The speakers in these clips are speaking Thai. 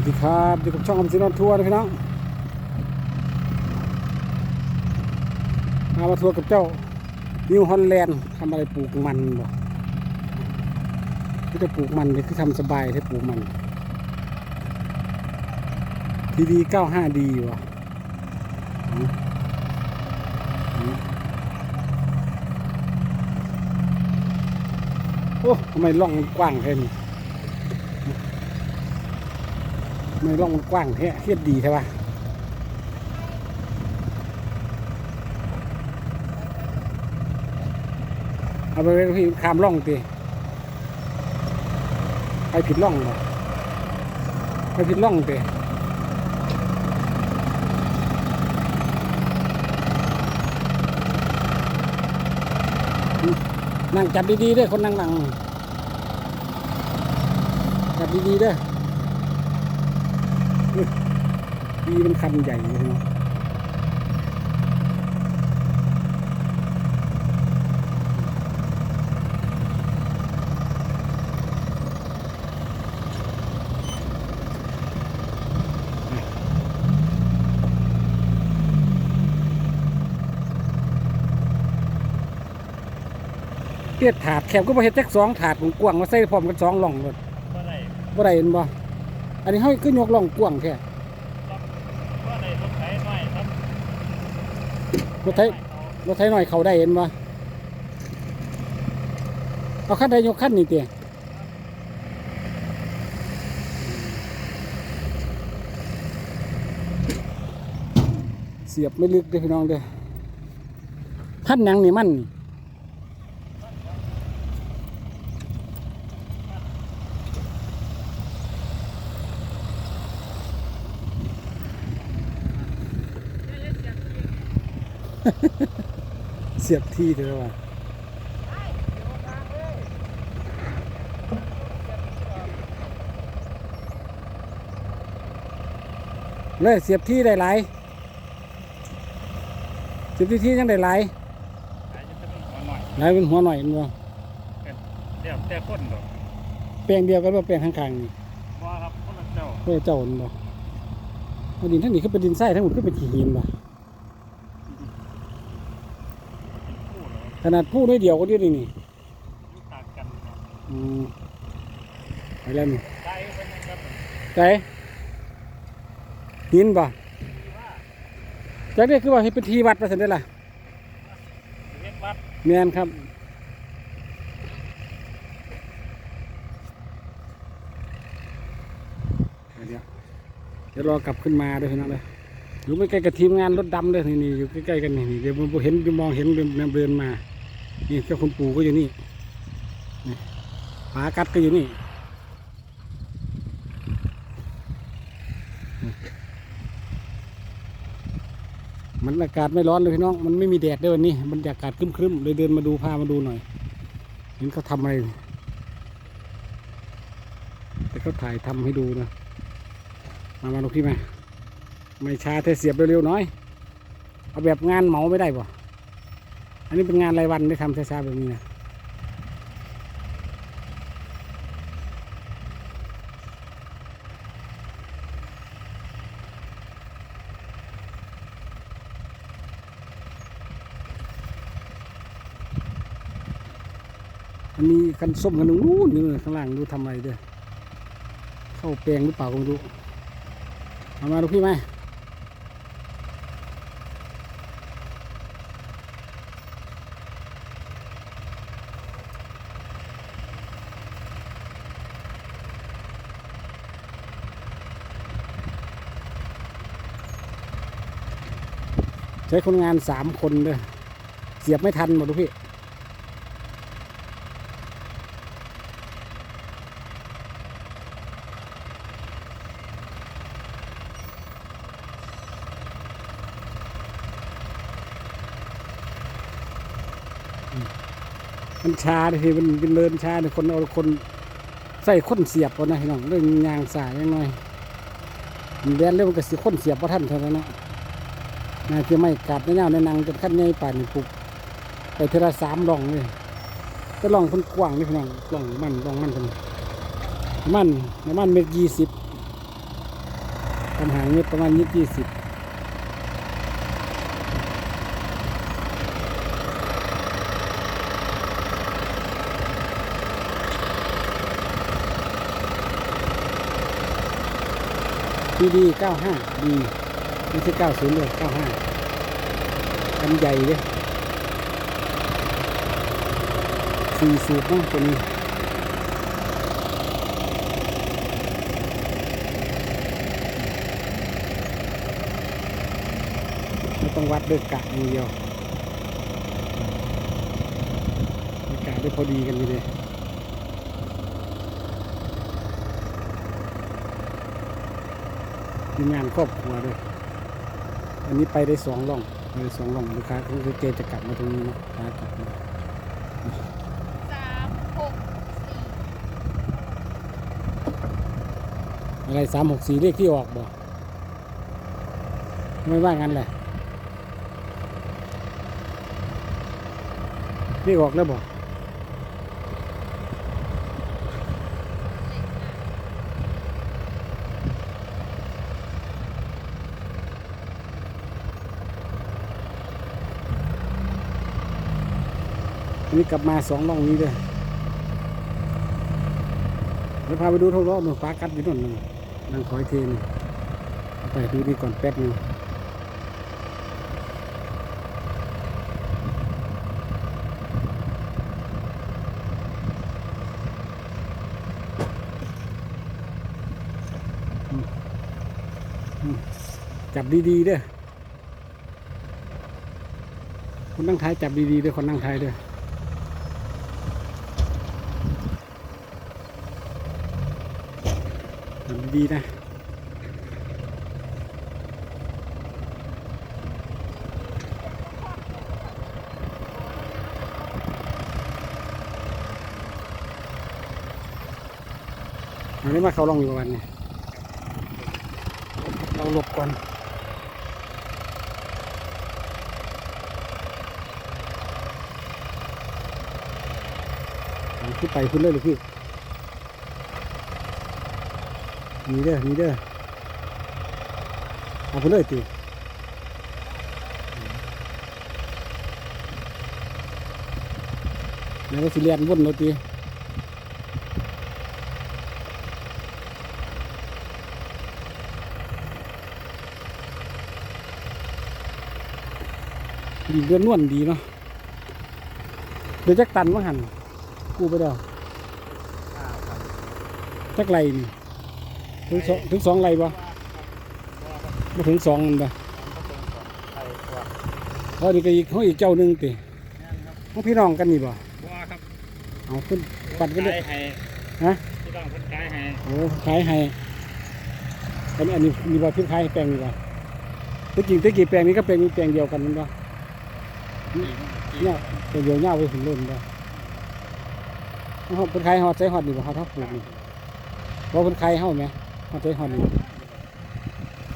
วัสดีครับอยู่กับช่องอมสินอนทัวร์นะพี่น้องมามาทัวร์กับเจ้านิวฮอลแลนด์ทำอะไรปลูกมันบ่ที่จะปลูกมันเนี่ยคือทำสบายที่ปลูกมัน ทีดีเก้าห้าดีวะโอ้ทำไมร่องกว้างแค่นี้ ไม่ร่องมันกว้างแท้เทียบดีใช่ปะเอาไปพี่คามร่องตีไปผิดร่องบ่ไปผิดร่องตีนั่งจับดีๆด้อคนนั่งนั่งจับดีๆด้อ ดีมันคันใหญ่เลยเนาะเตี้ยถาดแคบก็บ่เฮ็ดจักสองถาดกว้างๆมาใส่พร้อมกันสองหล่องเลยว่าได้บ่ได้เห็นบ่อันนี้เฮาคือยกหล่องกว้างแท้ว่าได้รถไถน้อยค รถไถรถไถหน่อยเขาได้เห็นปะเอาขั้นใดยกขั้นนี่เตี้ยเสียบไม่ลึกเลยพี่น้องเด้อพันหยังนี่มันนี่ เสียบที่เด้อว่ะเลยเสียบที่ได้หลายเสียบที่ที่ยังได้หลายอาจจะเป็นหัวหน่อยหลายเป็นหัวหน่อยเห็นบ่เดี๋ยวแต่คนดอกแปลงเดียวกันว่าแปลงข้างๆนี่ว่าครับคนละเจ้าเพื่อเจ้าเห็นบ่เอาดินทั้งนี้ก็เป็นดินทรายทั้งหมดก็เป็นขี้หินบ่ คู่เหรอ ขนาดผู้น้อยเดียวก็เดียวนี่นี่อยู่ต่างกันครับอืมไปแล้วนี่ได้เป็นนะครับใจหินบ่จากนี้คือว่าเฮ็ดเป็นที่วัดไปซั่นเด้อล่ะเฮ็ดวัดแม่นครับเดี๋ยวเดี๋ยวรอกลับขึ้นมาเด้วยพี่น้องเลย อยู่ไม่ใกล้กับทีมงานรถดำเลยนี่นี่อยู่ใกล้ๆกันนี่นี่เดี๋ยวผมเห็นมองเห็นเดินเดินมานี่เจ้าคุณปู่ก็อยู่นี่ปากัดก็อยู่นี่มันอากาศไม่ร้อนเลยพี่น้อง มันไม่มีแดดด้วยวันนี้บรรยากาศครึ้มๆ เลยเดินมาดูพามาดูหน่อย เห็นเขาทำอะไร แต่เขาถ่ายทำให้ดูนะ มา มาลูกพี่มา ไม่ช้าแต่เสียบเร็วๆหน้อย เอาแบบงานเหมาไม่ได้ป่ะอันนี้เป็นงานรายวันได้ทำช้าๆแบบนี้นะอันนี้กันส้มกันนู้นอยู่ข้างล่างดูทำอะไรเด้อเข้าแปลงหรือเปล่าก็ไม่รู้เอามาลูพี่ไหม ใช้คนงานสามคนเลยเสียบไม่ทันหมดทุกพี่มันชาเลยทีมันเป็นเลินชาเลยคนเอาคนใส่คนเสียบก่อนนะพี่น้องเรื่องยางสายยังไงมันเรียนเรื่องมันก็สิคนเสียบพระท่านเท่านั้นเนาะ น่าจะไม่กัดในเน่าในนังจนขั้นใหญ่ป่านปลูกไปเทอละสามร่องเลยก็ร่องคนกว้างนี่พี่น้องร่องมันร่องมันคนมันน้ำมันเม็ดยี่สิบทำหางเม็ดประมาณยี่ยี่สิบดีดีเก้าห้าดี ไม่ใช่เก้าศูนย์เลยเก้าห้าอันใหญ่เลยสี่สูบนะตัวนี้ไม่ต้องวัดด้วยกะอย่าเดียวกะได้พอดีกันเลยทีมงานครอบครัวด้วย อันนี้ไปได้สองร่องไปได้สองร่องลูกค้าคือเจจะกลับมาตรงนี้เนาะค้ากลับมาสามหกสี่อะไรสามหกสี่เลขที่ออกบ่ไม่ว่างั้นแหละเลขออกแล้วบ่อัน นี้กลับมาสองร่องนี้เลยเดี๋ยวพาไปดูท้องรอบหนึ่งปลากัดอยู่นั่นนึงนั่งคอยเทนไปดูนี่ก่อนแป๊บนึงจับดีๆเด้อคนนั่งท้ายจับดีๆเด้อคนนั่งท้ายเด้อ ทำ ดีนะอันนี้มาเขาลองอยู่วันนี้เราหลบก่อนขึ้นไปขึ้นเลยหรือพี่ นี่เด้อนี่เด้อเอาไปเลยตีแล้วก็สิเลียนวนเลยตีดีเดือนนวลดีเนาะเดี๋ยวจักตันว่าหันกูไปเดียวจักไรนี่ ถึงสองถึงสองไรบ่มาถึงสองมันบ่เพราะนี่ก็อีกเขาอีกเจ้าหนึ่งติเขาพี่น้องกันนี่บ่ว่าครับเอาขึ้นปัดกันเลยขายให้ฮะที่ต้องคนขายให้โอ้ขายให้อันนี้อันนี้มีบ่พี่ขายให้แปลงนี่บ่แตะกี้แตะกี้แปลงนี้ก็แปลงนี้แปลงเดียวกันมันบ่เนี่ยแปลงเดียวเงาไปถึงเล่นบ่เขาเป็นขายฮอดใจฮอดนี่บ่เขาทับปลูกนี่เพราะเป็นขายเฮาไหม ฮอดใจฮอดนี่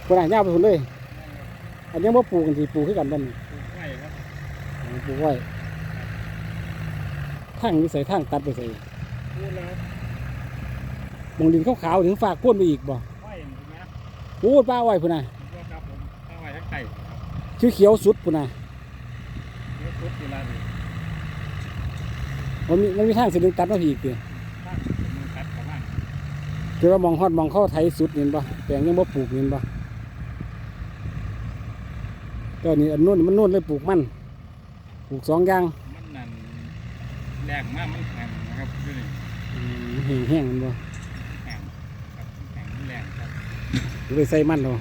คนอะเงาไปถึงเลย อันนี้ว่าปลูกกันสิปลูกขึ้นกันบ้านปลูกไว้ครับปลูกไว้ทั้งนี่ใส่ทั้งตัดไปใส่พูดแล้วมองดินขาวๆถึงฝากพ่นไปอีกบ่ไว้อย่างนี้นะโอ้ป้าไว้พุ่นน่ะว่าครับผมเอาไว้ทั้งไก่ครับชื่อเขียวๆสุดพุ่นน่ะเดี๋ยวพุทธเวลาดิมันมีมันมีทางเส้นหนึงตัดมาอีกเดียถ้ามันกัดประมาณ คือว่ามองฮอดมองเข้าไทยสุดเห็นบ่แปลงยังบ่ปลูกเห็นบ่ก็นี่อันนู้นมันนู้นเลยปลูกมันปลูกสองอย่างมันนั่นแรงมากมันแข็งนะครับดูนี่อืมแห้งๆมันบ่แข็งครับแข็งแรงครับเลยใส่มันเนาะ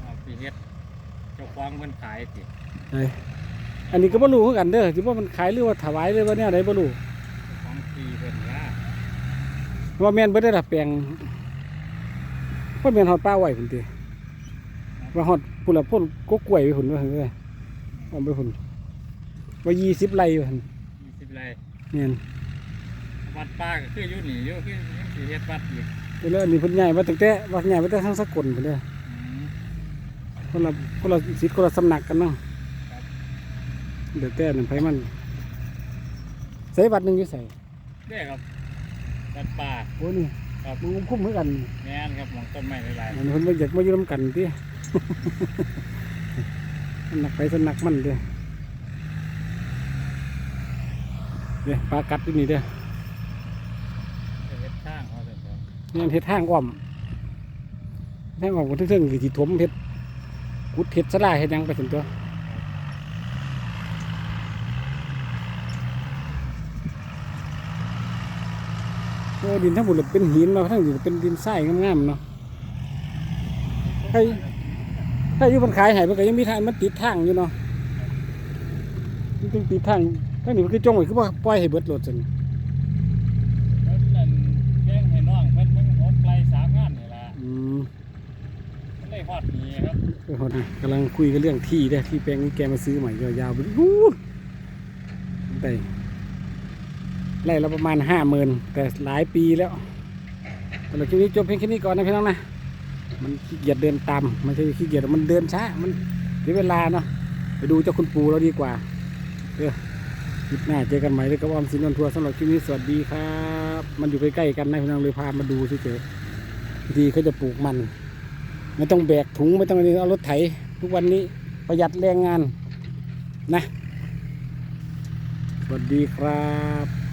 เอาไปเฮ็ดเจ้าของเพิ่นขายสิไอ้อันนี้ก็บ่รู้คือกันเด้อสิว่ามันขายหรือว่าถวายหรือว่าแนวใดบ่รู้ของฟรีเพิ่นว่า ว่าแม่นบ่ได้ละแปลงว่าแม่นฮอดป้าไว้พุ่นติว่าฮอดพุ่นละพุ่นกกกล้วยไปพุ่นว่าหั่นเด้อเอาไปพุ่นว่า20ไร่ว่าหั่นยี่สิบไรแม่นวัดป้าก็คืออยู่นี่อยู่คือยังสิเฮ็ดวัดอีกไปเลยอันนี้เพิ่นใหญ่มาตั้งแต่ว่าใหญ่มาตั้งทางสกลพุ่นเด้ออืมคนละคนละสิทธิ์คนละสำนักกันเนาะเดี๋ยวแต่นั่นไผมันใส่วัดหนึงอยู่ใส่เด้ครับ วัดป่า โอ้นี่ครับมึงคุ้มเหมือนกันแม่นครับหมองต้นไม้หลายอันนี้เพิ่นบ่อยากมาอยู่นํกันติมันหนักไปสนักมันเด้อเด้อปลากัดอยู่นี่เด้อๆจะเฮ็ดทางเขาเถอะครับนี่เฮ็ดทางอ้อมทางอ้อมก็ถึงๆสิถมเฮ็ดกุดเฮ็ดสลาเฮ็ดหยังไปถึงตัว ดินทั้งหมดเลยเป็นหินเนาะทั้งอยู่เป็นดินทรายงามๆเนาะใครถ้าอยู่บนขายใหายมันก็ยังมีทางมันติดทางอยู่เนาะมันจึงติดทางทั้งนี้มันคือจงไว้คือว่าปล่อยให้เบิดรถซั่นเพิ่นนั่นแจ้งให้น้องเพิ่นเพิ่นหกไกลสามงานนี่ล่ะอืมมันได้ฮอดนี่ครับเออเขานะกำลังคุยกันเรื่องที่เด้อที่แปลงนี้แกมาซื้อใหม่ยาวๆไปนู่นได้ ไล่ละประมาณห้าหมื่นแต่หลายปีแล้วสำหรับคลิปนี้จบเพียงแค่นี้ก่อนนะพี่น้องนะมันขี้เกียจเดินตามม่ใช่ขี้เกียจมันเดินช้ามันเสียเวลาเนาะไปดูเจ้าคุณปู่เราดีกว่าเออคลิปหน้าเจอกันใหม่ด้วยกับออมสินนนทัวร์สำหรับคลิปนี้สวัสดีครับ มันอยู่ใกล้ๆกันนะพี่น้องเลยพามาดูเฉยๆวิธีเขาจะปลูกมัน ไม่ต้องแบกถุงไม่ต้องอะไรเอารถไถ ทุกวันนี้ประหยัดแรงงานนะ สวัสดีครับ